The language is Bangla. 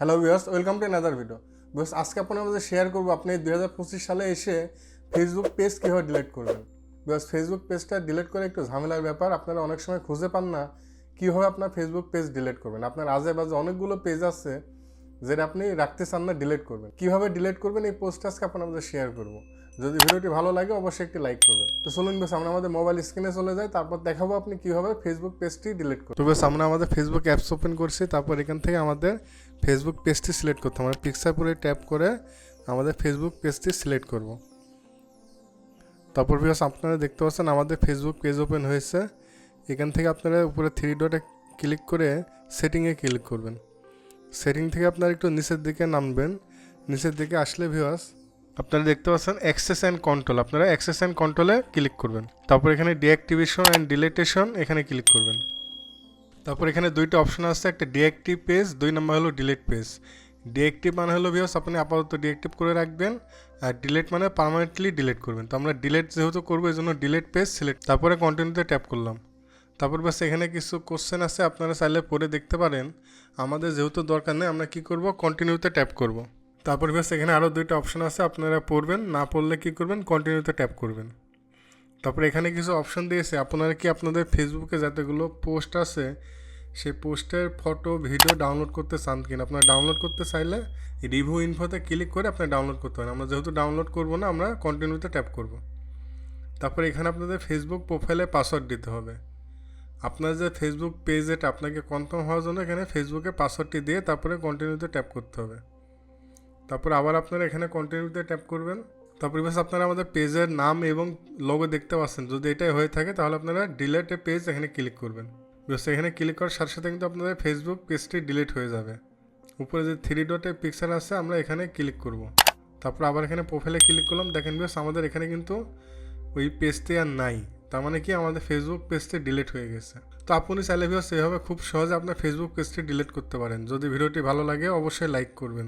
Hello viewers welcome to another video viewers আজকে আপনার মধ্যে শেয়ার করব আপনি দুই হাজার পঁচিশ সালে এসে ফেসবুক পেজ কীভাবে ডিলিট করবেন? ভিউয়ার্স ফেসবুক পেজটা ডিলিট করে একটু ঝামেলার ব্যাপার। আপনারা অনেক সময় খুঁজে পান না কীভাবে আপনার ফেসবুক পেজ ডিলিট করবেন। আপনার আজে বাজে অনেকগুলো পেজ আছে যেটা আপনি রাখতে চান না ডিলিট করবেন। কীভাবে ডিলিট করবেন এই পোস্টটা আজকে আপনার মধ্যে শেয়ার করব। যদি ভিডিওটি ভালো লাগে, অবশ্যই একটি লাইক করবেন। তো চলুন বেশ আমরা আমাদের মোবাইল স্ক্রিনে চলে যাই, তারপর দেখাবো আপনি কীভাবে ফেসবুক পেজটি ডিলিট করবেন। তো বেশ আমরা আমাদের ফেসবুক অ্যাপস ওপেন করছি, তারপর এখান থেকে আমাদের ফেসবুক পেজটি সিলেক্ট করতে হবে। আমরা পিকচারপুরে ট্যাপ করে আমাদের ফেসবুক পেজটি সিলেক্ট করব। তারপর বিকজ আপনারা দেখতে পাচ্ছেন আমাদের ফেসবুক পেজ ওপেন হয়েছে। এখান থেকে আপনারা উপরে থ্রি ডটে ক্লিক করে সেটিংয়ে ক্লিক করবেন। সেটিং থেকে আপনারা একটু নিচের দিকে নামবেন। নিচের দিকে আসলে ভিউয়ার্স আপনারা দেখতে পাচ্ছেন অ্যাক্সেস অ্যান্ড কন্ট্রোল আপনারা অ্যাক্সেস অ্যান্ড কন্ট্রোলে ক্লিক করবেন। তারপর এখানে ডিঅ্যাক্টিভেশন অ্যান্ড ডিলেটেশন এখানে ক্লিক করবেন। তারপর এখানে দুইটা অপশন আছে, একটা ডিএক্টিভ পেজ দুই নম্বর হলো ডিলেট পেজ ডিএক্টিভ মানে হলো ভিউস আপনি আপাতত ডিএক্টিভ করে রাখবেন, আর ডিলেট মানে পার্মানেন্টলি ডিলেট করবেন। তো আমরা ডিলেট যেহেতু করব, এই জন্য ডিলেট পেজ সিলেক্ট তারপরে কন্টিনিউতে ট্যাপ করলাম। তারপর বাস এখানে কিছু কোশ্চেন আছে, আপনারা চাইলে পড়ে দেখতে পারেন। আমাদের যেহেতু দরকার নেই, আমরা কি করব? কন্টিনিউতে ট্যাপ করব। তারপর বাস এখানে আরও দুইটা অপশন আছে, আপনারা পড়বেন, না পড়লে কি করবেন? কন্টিনিউতে ট্যাপ করবেন। তারপরে এখানে কিছু অপশন দিয়েছে। আপনারা কি আপনাদের ফেসবুকে যতগুলো পোস্ট আছে, সেই পোস্টের ফটো ভিডিও ডাউনলোড করতে চান কিনা? আপনারা ডাউনলোড করতে চাইলে রিভিউ ইনফোতে ক্লিক করে আপনি ডাউনলোড করতে পারেন। আমরা যেহেতু ডাউনলোড করব না, আমরা কন্টিনিউতে ট্যাপ করব। তারপরে এখানে আপনাদের ফেসবুক প্রোফাইলে পাসওয়ার্ড দিতে হবে। আপনার যে ফেসবুক পেজ এটা আপনাকে কনফার্ম হওয়ার জন্য এখানে ফেসবুকে পাসওয়ার্ডটি দিয়ে তারপরে কন্টিনিউতে ট্যাপ করতে হবে। তারপর আবার আপনারা এখানে কন্টিনিউতে ট্যাপ করবেন। তারপরে বেশ আপনারা আমাদের পেজের নাম এবং লোগো দেখতে পাচ্ছেন। যদি এটাই হয়ে থাকে, তাহলে আপনারা ডিলেট এ পেজ এখানে ক্লিক করবেন। বেশ এখানে ক্লিক করার সাথে সাথে কিন্তু আপনাদের ফেসবুক পেজটি ডিলিট হয়ে যাবে। উপরে যে থ্রি ডটে পিকচার আছে, আমরা এখানে ক্লিক করব। তারপর আবার এখানে প্রোফাইলে ক্লিক করলাম। দেখেন বেশ আমাদের এখানে কিন্তু ওই পেজটি আর নাই। তার মানে কি? আমাদের ফেসবুক পেজটি ডিলিট হয়ে গেছে। তো আপনি চাইলে ভিউ সেভাবে খুব সহজে আপনার ফেসবুক পেজটি ডিলিট করতে পারেন। যদি ভিডিওটি ভালো লাগে, অবশ্যই লাইক করবেন।